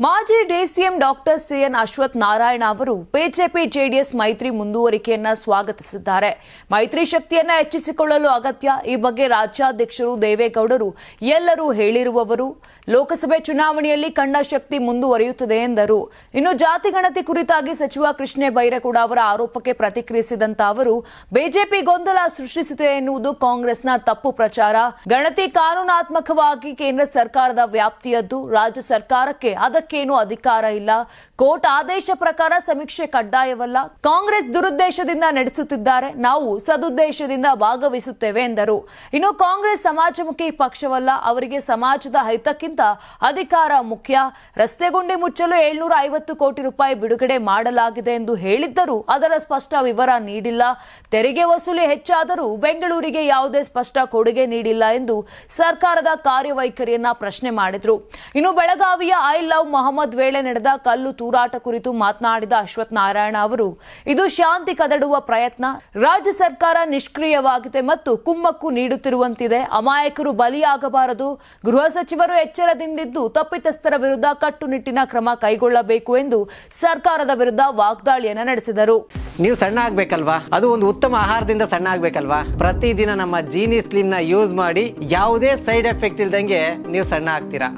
ಮಾಜಿ DCM doctor C N Ashwath Narayana ಅವರು BJP JDS ಮೈತ್ರಿ ಮುಂದುವರಿಕೆಯನ್ನ ಸ್ವಾಗತಿಸಿದ್ದಾರೆ. ಮೈತ್ರಿ ಶಕ್ತಿಯನ್ನ ಹೆಚ್ಚಿಸಿಕೊಳ್ಳಲು ಅಗತ್ಯ. ಈ ಬಗ್ಗೆ ರಾಜ್ಯಾಧ್ಯಕ್ಷರು ದೇವೇಗೌಡರು ಎಲ್ಲರೂ ಹೇಳಿರುವವರು. ಲೋಕಸಭೆ ಚುನಾವಣೆಯಲ್ಲಿ ಕಂಡ ಶಕ್ತಿ ಮುಂದುವರಿಯುತ್ತದೆ ಎಂದರು. ಇನ್ನು ಜಾತಿ ಗಣತಿ ಕುರಿತಾಗಿ ಸಚಿವ ಕೃಷ್ಣ ಬೈರೇಗೌಡ ಅವರ ಆರೋಪಕ್ಕೆ ಪ್ರತಿಕ್ರಿಯಿಸಿದಂತ ಅವರು, ಬಿಜೆಪಿ ಗೊಂದಲ ಸೃಷ್ಟಿಸಿದೆ ಎನ್ನುವುದು ಕಾಂಗ್ರೆಸ್ನ ತಪ್ಪು ಪ್ರಚಾರ. ಗಣತಿ ಕಾನೂನಾತ್ಮಕವಾಗಿ ಕೇಂದ್ರ ಸರ್ಕಾರದ ವ್ಯಾಪ್ತಿಯದ್ದು. ರಾಜ್ಯ ಸರ್ಕಾರಕ್ಕೆ ಅದಕ್ಕೇನು ಅಧಿಕಾರ ಇಲ್ಲ. ಕೋರ್ಟ್ ಆದೇಶ ಪ್ರಕಾರ ಸಮೀಕ್ಷೆ ಕಡ್ಡಾಯವಲ್ಲ. ಕಾಂಗ್ರೆಸ್ ದುರುದ್ದೇಶದಿಂದ ನಡೆಸುತ್ತಿದ್ದಾರೆ. ನಾವು ಸದುದ್ದೇಶದಿಂದ ಭಾಗವಹಿಸುತ್ತೇವೆ ಎಂದರು. ಇನ್ನು ಕಾಂಗ್ರೆಸ್ ಸಮಾಜಮುಖಿ ಪಕ್ಷವಲ್ಲ. ಅವರಿಗೆ ಸಮಾಜದ ಹಿತಕ್ಕಿಂತ ಅಧಿಕಾರ ಮುಖ್ಯ. ರಸ್ತೆ ಗುಂಡಿ ಮುಚ್ಚಲು ಏಳ್ನೂರ ಐವತ್ತು ಕೋಟಿ ರೂಪಾಯಿ ಬಿಡುಗಡೆ ಮಾಡಲಾಗಿದೆ ಎಂದು ಹೇಳಿದ್ದರೂ ಅದರ ಸ್ಪಷ್ಟ ವಿವರ ನೀಡಿಲ್ಲ. ತೆರಿಗೆ ವಸೂಲಿ ಹೆಚ್ಚಾದರೂ ಬೆಂಗಳೂರಿಗೆ ಯಾವುದೇ ಸ್ಪಷ್ಟ ಕೊಡುಗೆ ನೀಡಿಲ್ಲ ಎಂದು ಸರ್ಕಾರದ ಕಾರ್ಯವೈಖರಿಯನ್ನ ಪ್ರಶ್ನೆ ಮಾಡಿದ್ರು. ಇನ್ನು ಬೆಳಗಾವಿಯ ಐ ಲವ್ ಮೊಹಮ್ಮದ್ ವೇಳೆ ನಡೆದ ಕಲ್ಲು ತೂರಾಟ ಕುರಿತು ಮಾತನಾಡಿದ ಅಶ್ವಥ್ ನಾರಾಯಣ ಅವರು, ಇದು ಶಾಂತಿ ಕದಡುವ ಪ್ರಯತ್ನ. ರಾಜ್ಯ ಸರ್ಕಾರ ನಿಷ್ಕ್ರಿಯವಾಗಿದೆ ಮತ್ತು ಕುಮ್ಮಕ್ಕು ನೀಡುತ್ತಿರುವಂತಿದೆ. ಅಮಾಯಕರು ಬಲಿಯಾಗಬಾರದು. ಗೃಹ ಸಚಿವರು ಎಚ್ಚರದಿಂದಿದ್ದು ತಪ್ಪಿತಸ್ಥರ ವಿರುದ್ಧ ಕಟ್ಟುನಿಟ್ಟಿನ ಕ್ರಮ ಕೈಗೊಳ್ಳಬೇಕು ಎಂದು ಸರ್ಕಾರದ ವಿರುದ್ಧ ವಾಗ್ದಾಳಿಯನ್ನು ನಡೆಸಿದರು. ನೀವು ಸಣ್ಣ ಆಗ್ಬೇಕಲ್ವಾ? ಅದು ಒಂದು ಉತ್ತಮ ಆಹಾರದಿಂದ ಸಣ್ಣ ಆಗ್ಬೇಕಲ್ವಾ? ಪ್ರತಿದಿನ ನಮ್ಮ ಜೀನಿ ಸ್ಲಿಮ್ನ ಯೂಸ್ ಮಾಡಿ ಯಾವುದೇ ಸೈಡ್ ಎಫೆಕ್ಟ್ ಇಲ್ದಂಗೆ ನೀವು ಸಣ್ಣ ಆಗ್ತೀರಾ?